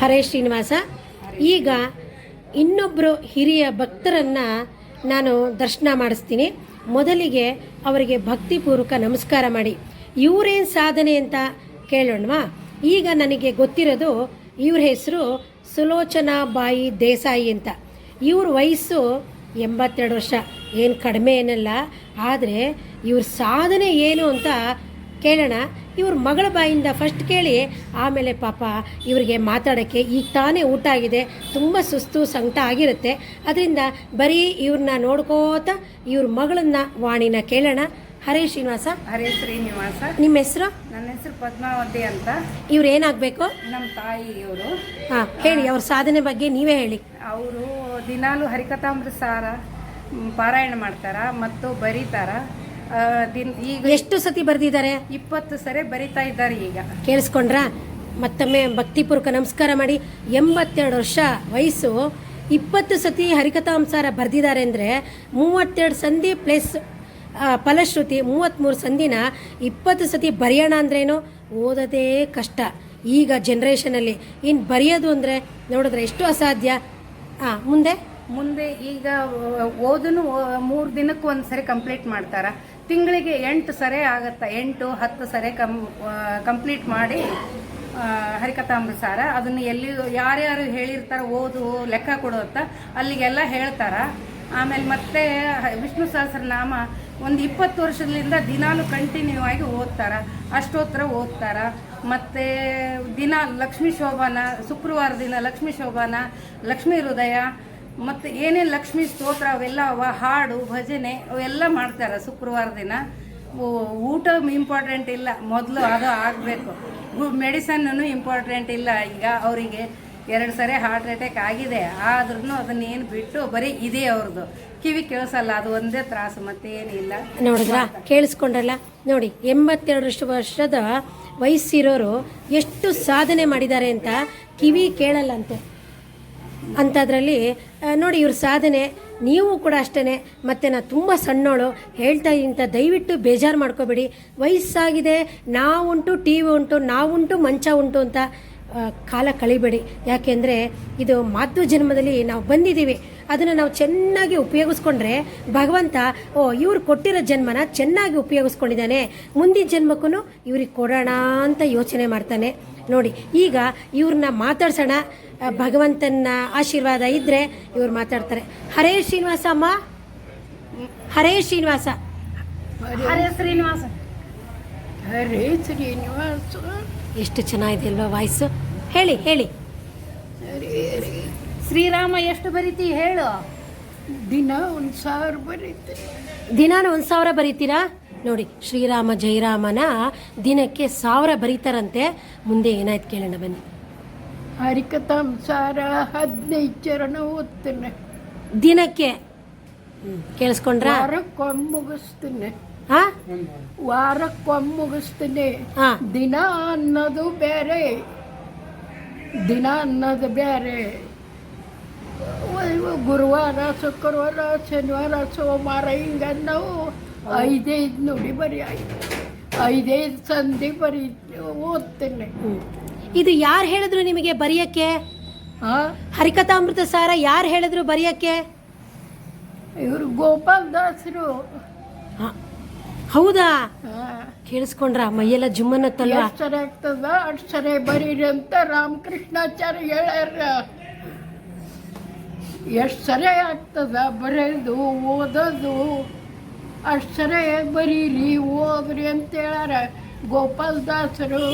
ಹರೇ ಶ್ರೀನಿವಾಸ. ಈಗ ಇನ್ನೊಬ್ಬರು ಹಿರಿಯ ಭಕ್ತರನ್ನು ನಾನು ದರ್ಶನ ಮಾಡಿಸ್ತೀನಿ. ಮೊದಲಿಗೆ ಅವರಿಗೆ ಭಕ್ತಿಪೂರ್ವಕ ನಮಸ್ಕಾರ ಮಾಡಿ. ಇವರೇನು ಸಾಧನೆ ಅಂತ ಕೇಳೋಣವಾ? ಈಗ ನನಗೆ ಗೊತ್ತಿರೋದು ಇವ್ರ ಹೆಸರು ಸುಲೋಚನಾ ಬಾಯಿ ದೇಸಾಯಿ ಅಂತ. ಇವ್ರ ವಯಸ್ಸು ಎಂಬತ್ತೆರಡು ವರ್ಷ. ಏನು ಕಡಿಮೆ ಏನಲ್ಲ. ಆದರೆ ಇವ್ರ ಸಾಧನೆ ಏನು ಅಂತ ಕೇಳೋಣ. ಇವ್ರ ಮಗಳ ಬಾಯಿಂದ ಫಸ್ಟ್ ಕೇಳಿ ಆಮೇಲೆ ಪಾಪ ಇವರಿಗೆ ಮಾತಾಡೋಕ್ಕೆ ಈಗ ತಾನೇ ಊಟ ಆಗಿದೆ ತುಂಬ ಸುಸ್ತು ಸಂಕಟ ಆಗಿರುತ್ತೆ. ಅದರಿಂದ ಬರೀ ಇವ್ರನ್ನ ನೋಡ್ಕೋತ ಇವ್ರ ಮಗಳನ್ನ ವಾಣಿನ ಕೇಳೋಣ. ಹರೇ ಶ್ರೀನಿವಾಸ. ಹರೇ ಶ್ರೀನಿವಾಸ. ನಿಮ್ಮ ಹೆಸರು? ನನ್ನ ಹೆಸರು ಪದ್ಮಾವತಿ ಅಂತ. ಇವ್ರು ಏನಾಗಬೇಕು? ನಮ್ಮ ತಾಯಿ ಇವರು. ಹಾ ಹೇಳಿ ಅವ್ರ ಸಾಧನೆ ಬಗ್ಗೆ ನೀವೇ ಹೇಳಿ. ಅವರು ದಿನಾಲು ಹರಿಕಥಾಮೃತ ಸಾರ ಪಾರಾಯಣ ಮಾಡ್ತಾರ ಮತ್ತು ಬರೀತಾರ. ದಿನ್ ಈಗ ಎಷ್ಟು ಸತಿ ಬರೆದಿದ್ದಾರೆ? ಇಪ್ಪತ್ತು ಸರಿ ಬರಿತಾ ಇದ್ದಾರೆ ಈಗ. ಕೇಳಿಸ್ಕೊಂಡ್ರಾ? ಮತ್ತೊಮ್ಮೆ ಭಕ್ತಿಪೂರ್ವಕ ನಮಸ್ಕಾರ ಮಾಡಿ. ಎಂಬತ್ತೆರಡು ವರ್ಷ ವಯಸ್ಸು. ಇಪ್ಪತ್ತು ಸತಿ ಹರಿಕಥಾಂಸಾರ ಬರೆದಿದ್ದಾರೆ ಅಂದರೆ ಮೂವತ್ತೆರಡು ಸಂಧಿ ಪ್ಲಸ್ ಫಲಶ್ರುತಿ ಮೂವತ್ತ್ಮೂರು ಸಂಧಿನ ಇಪ್ಪತ್ತು ಸತಿ ಬರೆಯೋಣ ಅಂದ್ರೇನು ಓದೋದೇ ಕಷ್ಟ. ಈಗ ಜನ್ರೇಷನಲ್ಲಿ ಇನ್ನು ಬರೆಯೋದು ಅಂದರೆ ನೋಡಿದ್ರೆ ಎಷ್ಟು ಅಸಾಧ್ಯ? ಹಾಂ ಮುಂದೆ? ಮುಂದೆ ಈಗ ಓದನು ಮೂರು ದಿನಕ್ಕೆ ಒಂದು ಸರಿ ಕಂಪ್ಲೀಟ್ ಮಾಡ್ತಾರ? ತಿಂಗಳಿಗೆ ಎಂಟು ಸರೆ ಆಗುತ್ತೆ. ಎಂಟು, ಹತ್ತು ಸರೆ ಕಂ ಕಂಪ್ಲೀಟ್ ಮಾಡಿ ಹರಿಕಥಾಮೃತ ಸಾರ ಅದನ್ನು ಎಲ್ಲಿ, ಯಾರ್ಯಾರು ಹೇಳಿರ್ತಾರ ಓದು, ಲೆಕ್ಕ ಕೊಡು ಅಂತ ಅಲ್ಲಿಗೆಲ್ಲ ಹೇಳ್ತಾರ. ಆಮೇಲೆ ಮತ್ತೆ ವಿಷ್ಣು ಸಹಸ್ರನಾಮ ಒಂದು ಇಪ್ಪತ್ತು ವರ್ಷದಿಂದ ದಿನಾಲು ಕಂಟಿನ್ಯೂ ಆಗಿ ಓದ್ತಾರ. ಅಷ್ಟೋತ್ತರ ಓದ್ತಾರ. ಮತ್ತೆ ದಿನ ಲಕ್ಷ್ಮೀ ಶೋಭಾನ, ಶುಕ್ರವಾರ ದಿನ ಲಕ್ಷ್ಮೀ ಶೋಭಾನ, ಲಕ್ಷ್ಮೀ ಹೃದಯ ಮತ್ತು ಏನೇನು ಲಕ್ಷ್ಮೀ ಸ್ತೋತ್ರ ಅವೆಲ್ಲ ಅವ, ಹಾಡು, ಭಜನೆ, ಅವೆಲ್ಲ ಮಾಡ್ತಾರೆ ಶುಕ್ರವಾರ ದಿನ. ಊಟ ಇಂಪಾರ್ಟೆಂಟ್ ಇಲ್ಲ. ಮೊದಲು ಅದು ಆಗಬೇಕು. ಮೆಡಿಸನ್ನು ಇಂಪಾರ್ಟೆಂಟ್ ಇಲ್ಲ. ಈಗ ಅವರಿಗೆ ಎರಡು ಸರಿ ಹಾರ್ಟ್ ಅಟ್ಯಾಕ್ ಆಗಿದೆ. ಆದ್ರೂ ಅದನ್ನೇನು ಬಿಟ್ಟು ಬರೀ ಇದೇ ಅವ್ರದ್ದು ಕಿವಿ ಕೇಳಿಸಲ್ಲ, ಅದು ಒಂದೇ ತ್ರಾಸು ಮತ್ತೇನಿಲ್ಲ ನೋಡಿದ್ರಾ? ಕೇಳಿಸ್ಕೊಂಡ್ರಲ್ಲ? ನೋಡಿ ಎಂಬತ್ತೆರಡು ವರ್ಷ ವರ್ಷದ ವಯಸ್ಸಿರೋರು ಎಷ್ಟು ಸಾಧನೆ ಮಾಡಿದ್ದಾರೆ ಅಂತ ಕಿವಿ ಕೇಳಲ್ಲಂತೆ. ಅಂಥದ್ರಲ್ಲಿ ನೋಡಿ ಇವ್ರ ಸಾಧನೆ, ನೀವು ಕೂಡ ಅಷ್ಟೇ ಮತ್ತು ನಾನು ತುಂಬ ಸಣ್ಣೋಳು, ಹೇಳ್ತಾ ಇಂಥ ದಯವಿಟ್ಟು ಬೇಜಾರು ಮಾಡ್ಕೋಬೇಡಿ. ವಯಸ್ಸಾಗಿದೆ, ನಾವುಂಟು ಟಿ ವಿ ಉಂಟು, ನಾವುಂಟು, ಮಂಚ ಉಂಟು ಅಂತ ಕಾಲ ಕಳಿಬೇಡಿ. ಯಾಕೆಂದರೆ, ಇದು ಮಾತೃ ಜನ್ಮದಲ್ಲಿ ನಾವು ಬಂದಿದ್ದೀವಿ. ಅದನ್ನು ನಾವು ಚೆನ್ನಾಗಿ ಉಪಯೋಗಿಸ್ಕೊಂಡ್ರೆ ಭಗವಂತ ಓ ಇವ್ರು ಕೊಟ್ಟಿರೋ ಜನ್ಮನ ಚೆನ್ನಾಗಿ ಉಪಯೋಗಿಸ್ಕೊಂಡಿದ್ದಾನೆ. ಮುಂದಿನ ಜನ್ಮಕ್ಕೂ ಇವ್ರಿಗೆ ಕೊಡೋಣ ಅಂತ ಯೋಚನೆ ಮಾಡ್ತಾನೆ. ನೋಡಿ ಈಗ ಇವ್ರನ್ನ ಮಾತಾಡ್ಸೋಣ. ಭಗವಂತನ ಆಶೀರ್ವಾದ ಇದ್ದರೆ ಇವ್ರು ಮಾತಾಡ್ತಾರೆ. ಹರೇ ಶ್ರೀನಿವಾಸ ಅಮ್ಮ ಹರೇ ಶ್ರೀನಿವಾಸ. ಹರೇ ಶ್ರೀನಿವಾಸ. ಹರೇ ಶ್ರೀನಿವಾಸ. ಎಷ್ಟು ಚೆನ್ನಾಗಿದೆ ಅಲ್ವಾ ವಾಯ್ಸು. ಹೇಳಿ ಹೇಳಿ. ಶ್ರೀರಾಮ ಎಷ್ಟು ಬರೀತಿ ಹೇಳು? ದಿನ ಒಂದು ಸಾವಿರ ಬರೀತೀನಿ ದಿನಾನ ಒಂದು ಸಾವಿರ ಬರೀತೀರಾ? ನೋಡಿ ಶ್ರೀರಾಮ ಜಯರಾಮನ ದಿನಕ್ಕೆ ಸಾವಿರ ಬರೀತಾರಂತೆ. ಮುಂದೆ ಏನಾಯ್ತು ಕೇಳೋಣ ಬನ್ನಿ. ಹರಿಕಥಾಂಸಾರ ಹದಿನೈದು ಚರಣ ಓದ್ತೇನೆ. ದಿನಕ್ಕೆ? ಕೇಳಿಸ್ಕೊಂಡ್ರ ಕೇಳಿಸ್ಕೊಂಡ್ರಾ? ವಾರಕ್ಕೊಮ್ಮೆ ಮುಗಿಸ್ತೇನೆ. ಹಾ ವಾರಕ್ಕೊಮ್ಮೆ ಮುಗಿಸ್ತೇನೆ. ಹಾ ದಿನ ಅನ್ನೋದು ಬೇರೆ. ದಿನ ಅನ್ನೋದು ಬೇರೆ. ಒಯ್ವು ಗುರುವಾರ ಶುಕ್ರವಾರ ಶನಿವಾರ ಸೋಮವಾರ ಹಿಂಗೆ ನಾವು ಐದೈದು ನುಡಿ ಬರೀ ಐದು ಐದೈದು ಸಂಧಿ ಬರೀ ಓದ್ತೇನೆ. ಇದು ಯಾರು ಹೇಳಿದ್ರು ನಿಮಗೆ ಬರೆಯಕ್ಕೆ? ಹಾಂ ಹರಿಕಥಾಮೃತ ಸಾರ ಯಾರು ಹೇಳಿದ್ರು ಬರೆಯಕ್ಕೆ? ಇವರು ಗೋಪಾಲ್ ದಾಸರು. ಹಾ. ಹೌದಾ? ಕೇಳಿಸ್ಕೊಂಡ್ರ ಮೈಯೆಲ್ಲ ಜುಮ್ಮನ್ನತ್ತಲ್ವಾ ಸರಿ ಆಗ್ತದ? ಅಷ್ಟು ಸರಿ ಬರೀರಿ ಅಂತ ರಾಮಕೃಷ್ಣಾಚಾರ್ಯ ಹೇಳ್ಯಾರ. ಎಷ್ಟು ಸರಿ ಆಗ್ತದ ಬರೆಯೋದು ಓದೋದು. ಅಷ್ಟು ಸರಿ ಬರೀರಿ ಓದ್ರಿ ಅಂತೇಳಾರ ಗೋಪಾಲ್ ದಾಸರು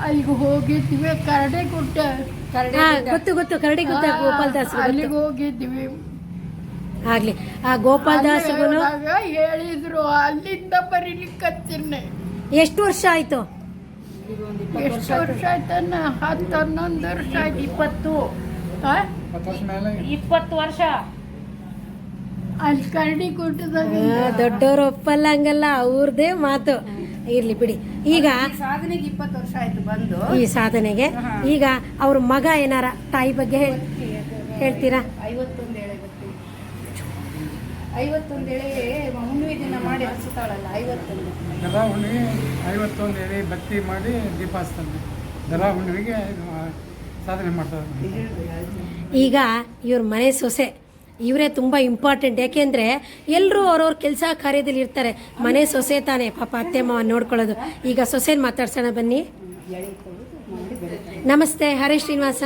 ಅಲ್ಲಿಗೆ ಹೋಗಿದ್ವಿ ಕರಡೆ ಗುಡ್ಡ. ಹಾ, ಗೊತ್ತು ಗೊತ್ತು ಕರಡಿ ಗುಡ್ಡ ಗೋಪಾಲ್ ದಾಸ್ ಅಲ್ಲಿಗೆ ಹೋಗಿದ್ವಿ. ಆಗ್ಲಿ ಆ ಗೋಪಾಲ್ ದಾಸ್ ಹೇಳಿದ್ರು ಅಲ್ಲಿಂದ ಬರೀಲಿಕ್ಕತ್ತೀನಿ ಎಷ್ಟು ವರ್ಷ ಆಯ್ತು? ಎಷ್ಟು ವರ್ಷ ಆಯ್ತಾನ ಹತ್ತು ಹನ್ನೊಂದು ವರ್ಷ ಆಯ್ತು ಇಪ್ಪತ್ತು. ಆ? ಇಪ್ಪತ್ತು ವರ್ಷ. ಅಲ್ಲಿ ಕರಡಿ ದೊಡ್ಡವ್ರು ಒಪ್ಪಲ್ಲ ಹಂಗಲ್ಲ ಅವ್ರದೇ ಮಾತು. ಇರ್ಲಿ ಬಿಡಿ. ಈಗ ಈ ಸಾಧನೆಗೆ ಇಪ್ಪತ್ತು ವರ್ಷ ಆಯ್ತು ಬಂದು. ಈ ಸಾಧನೆಗೆ. ಈಗ ಅವ್ರ ಮಗ ಏನಾರ ತಾಯಿ ಬಗ್ಗೆ ಹೇಳ್- ಹೇಳ್ತೀರಾ? ಐವತ್ತೊಂದು ಎಳೆ ಗೊತ್ತಿ. ಐವತ್ತೊಂದು ಎಳೆ ಹುಣ್ಣಿಮೆ ದಿನ ಮಾಡಿ ಹರಿಸುತ್ತಾಳಲ್ಲ ಐವತ್ತೊಂದು. ದರಾ ಹುಣ್ಣಿ ಐವತ್ತೊಂದು ಎಳೆ ಬತ್ತಿ ಮಾಡಿ ದೀಪ ಹಚ್ತಂದೆ ದರಾ ಹುಣ್ಣಿಮೆಗೆ ಇದು ಸಾಧನೆ ಮಾಡ್ತಾರೆ ಈಗ ಇವ್ರ ಮನೆ ಸೊಸೆ ಇವರೇ ತುಂಬ ಇಂಪಾರ್ಟೆಂಟ್ ಯಾಕೆಂದರೆ ಎಲ್ಲರೂ ಅವ್ರವ್ರ ಕೆಲಸ ಕಾರ್ಯದಲ್ಲಿ ಇರ್ತಾರೆ. ಮನೆ ಸೊಸೆ ತಾನೇ ಪಾಪ ಅತ್ತೆ ಮಾವ ನೋಡ್ಕೊಳ್ಳೋದು. ಈಗ ಸೊಸೆನ ಮಾತಾಡ್ಸೋಣ ಬನ್ನಿ. ನಮಸ್ತೆ ಹರೇಶ್ ಶ್ರೀನಿವಾಸ.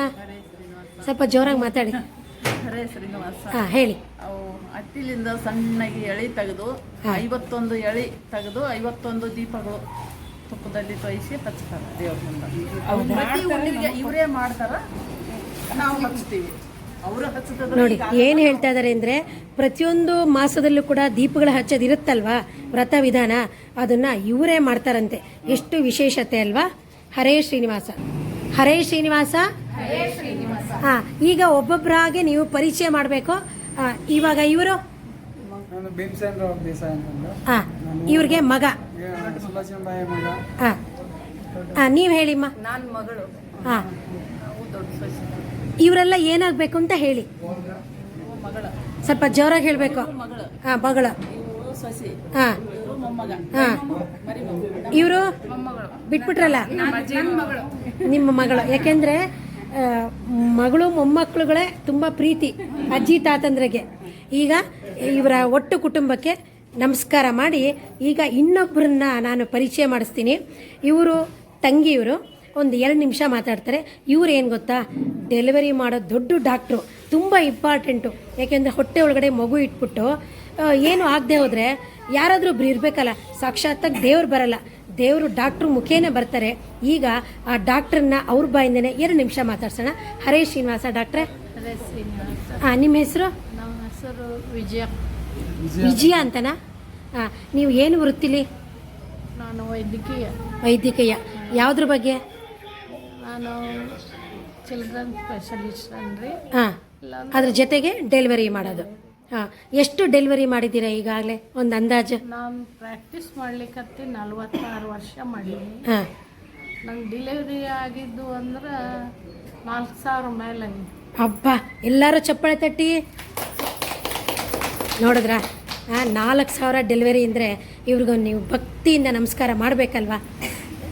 ಸ್ವಲ್ಪ ಜೋರಾಗಿ ಮಾತಾಡಿ. ಹರೇ ಶ್ರೀನಿವಾಸ. ಹಾಂ ಹೇಳಿ. ಅವು ಅಟ್ಟಿಲಿಂದ ಸಣ್ಣಗೆ ಎಳಿ ತೆಗೆದು ಹಾ. ಐವತ್ತೊಂದು ಎಳಿ ತೆಗೆದು ಐವತ್ತೊಂದು ದೀಪಗಳು. ತುಪ್ಪದಲ್ಲಿ ತೊಯಿಸಿ ಹಚ್ತಾರೆ ದೇವ್ರ ಮುಂದೆ ಇವರೇ ಮಾಡ್ತಾರ? ನಾವು ಹಚ್ತೀವಿ. ಅವರು ಹಚ್ಚದ ನೋಡಿ ಏನು ಹೇಳ್ತಾ ಇದ್ದಾರೆ ಅಂದರೆ ಪ್ರತಿಯೊಂದು ಮಾಸದಲ್ಲೂ ಕೂಡ ದೀಪಗಳು ಹಚ್ಚೋದಿರುತ್ತಲ್ವಾ ವ್ರತ ವಿಧಾನ? ಅದನ್ನ ಇವರೇ ಮಾಡ್ತಾರಂತೆ. ಎಷ್ಟು ವಿಶೇಷತೆ ಅಲ್ವಾ? ಹರೇ ಶ್ರೀನಿವಾಸ. ಹರೇ ಶ್ರೀನಿವಾಸ. ಹಾ ಈಗ ಒಬ್ಬೊಬ್ಬರಾಗೆ ನೀವು ಪರಿಚಯ ಮಾಡಬೇಕು. ಇವಾಗ ಇವರು? ಇವ್ರಿಗೆ ಮಗ. ಹಾ ಹಾಂ ನೀವು ಹೇಳಿಮ್ಮ. ನನ್ನ ಮಗಳು. ಹಾ ಇವರೆಲ್ಲ ಏನಾಗಬೇಕು ಅಂತ ಹೇಳಿ. ಸ್ವಲ್ಪ ಜೋರಾಗಿ ಹೇಳಬೇಕು. ಮಗಳು. ಹಾ ಮಗಳ. ಇವರು ಸೊಸೆ. ಹಾ ಇವರು ಹಾ ಮಗು ಬಿಟ್ಬಿಟ್ರಲ್ಲ? ನಿಮ್ಮ ಮಗಳು. ಯಾಕೆಂದ್ರೆ ಮಗಳು ಮೊಮ್ಮಕ್ಕಳುಗಳೇ ತುಂಬ ಪ್ರೀತಿ. ಅಜ್ಜಿ ತಾತಂದ್ರಿಗೆ. ಈಗ ಇವರ ಒಟ್ಟು ಕುಟುಂಬಕ್ಕೆ ನಮಸ್ಕಾರ ಮಾಡಿ ಈಗ ಇನ್ನೊಬ್ಬರನ್ನ ನಾನು ಪರಿಚಯ ಮಾಡಿಸ್ತೀನಿ. ಇವರು ತಂಗಿಯವರು ಒಂದು ಎರಡು ನಿಮಿಷ ಮಾತಾಡ್ತಾರೆ. ಇವ್ರು ಏನು ಗೊತ್ತಾ? ಡೆಲಿವರಿ ಮಾಡೋ ದೊಡ್ಡ ಡಾಕ್ಟ್ರು ತುಂಬ ಇಂಪಾರ್ಟೆಂಟು. ಯಾಕೆಂದರೆ ಹೊಟ್ಟೆ ಒಳಗಡೆ ಮಗು ಇಟ್ಬಿಟ್ಟು ಏನು ಆಗದೆ ಹೋದರೆ ಯಾರಾದರೂ ಒಬ್ರು ಇರಬೇಕಲ್ಲ ಸಾಕ್ಷಾತ್ತಾಗಿ ದೇವ್ರು ಬರಲ್ಲ. ದೇವರು ಡಾಕ್ಟ್ರು ಮುಖೇನ ಬರ್ತಾರೆ. ಈಗ ಆ ಡಾಕ್ಟ್ರನ್ನ ಅವ್ರ ಬಾಯಿಂದನೇ ಎರಡು ನಿಮಿಷ ಮಾತಾಡ್ಸೋಣ. ಹರೇಶ್ ಶ್ರೀನಿವಾಸ ಡಾಕ್ಟ್ರೆ. ಹರೇಶ್ ಶ್ರೀನಿವಾಸ. ಹಾಂ ನಿಮ್ಮ ಹೆಸರು? ನಮ್ಮ ಹೆಸರು ವಿಜಯ. ವಿಜಯ ಅಂತನಾ? ಹಾಂ ನೀವು ಏನು ವೃತ್ತಿಲಿ? ನಾನು ವೈದ್ಯಕೀಯ. ವೈದ್ಯಕೀಯ. ಯಾವುದ್ರ ಬಗ್ಗೆ? ನಾನು ಚಿಲ್ಡ್ರನ್ ಸ್ಪೆಷಲಿಸ್ಟ್ ಅನ್ರಿ ಹಾಂ. ಅದ್ರ ಜೊತೆಗೆ ಡೆಲಿವರಿ ಮಾಡೋದು. ಹಾಂ. ಎಷ್ಟು ಡೆಲಿವರಿ ಮಾಡಿದ್ದೀರಾ ಈಗಾಗಲೇ? ಒಂದು ಅಂದಾಜು. ನಾನು ಪ್ರಾಕ್ಟೀಸ್ ಮಾಡ್ಲಿಕ್ಕೆ ನಲ್ವತ್ತಾರು ವರ್ಷ ಮಾಡೀನಿ. ಹಾಂ. ನಂಗೆ ಡೆಲಿವರಿ ಆಗಿದ್ದು ಅಂದ್ರೆ ನಾಲ್ಕು ಸಾವಿರ ಮೇಲೆ. ಹಬ್ಬ ಎಲ್ಲರೂ ಚಪ್ಪಳೆ ತಟ್ಟಿ? ನೋಡಿದ್ರಾ ನಾಲ್ಕು ಸಾವಿರ ಡೆಲಿವರಿ ಅಂದರೆ ಇವ್ರಿಗೂ ನೀವು ಭಕ್ತಿಯಿಂದ ನಮಸ್ಕಾರ ಮಾಡಬೇಕಲ್ವಾ?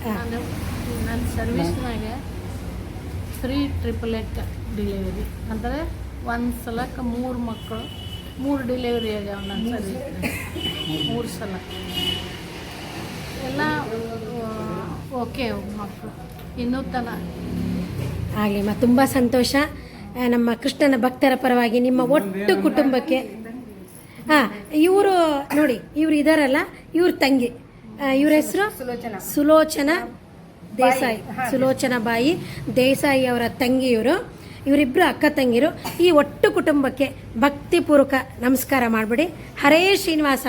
ನಾನು ನನ್ನ ಸರ್ವಿಸ್ನಾಗ ಫ್ರೀ ಟ್ರಿಪಲ್ ಎಟ್ ಡೆಲಿವರಿ ಅಂದರೆ ಒಂದು ಸಲಕ್ಕೆ ಮೂರು ಮಕ್ಕಳು ಮೂರು ಡೆಲಿವರಿ ಆಗ್ಯಾವ ನನ್ನ ಸರ್ವಿಸ್ ಮೂರು ಸಲ. ಎಲ್ಲ ಓಕೆ ಮಕ್ಕಳು ಇನ್ನೂ ತನ. ಆಗಲಿಮ್ಮ ತುಂಬ ಸಂತೋಷ. ನಮ್ಮ ಕೃಷ್ಣನ ಭಕ್ತರ ಪರವಾಗಿ ನಿಮ್ಮ ಒಟ್ಟು ಕುಟುಂಬಕ್ಕೆ ಹಾಂ ಇವರು ನೋಡಿ ಇವ್ರು ಇದಾರಲ್ಲ ಇವ್ರ ತಂಗಿ. ಇವ್ರ ಹೆಸರು? ಸುಲೋಚನಾ. ಸುಲೋಚನಾ ದೇಸಾಯಿ. ಸುಲೋಚನಾ ಬಾಯಿ ದೇಸಾಯಿ ಅವರ ತಂಗಿ ಇವರು ಇವರಿಬ್ಬರು ಅಕ್ಕ ತಂಗಿರು ಈ ಒಟ್ಟು ಕುಟುಂಬಕ್ಕೆ ಭಕ್ತಿಪೂರ್ವಕ ನಮಸ್ಕಾರ ಮಾಡಿಬಿಡಿ. ಹರೇ ಶ್ರೀನಿವಾಸ.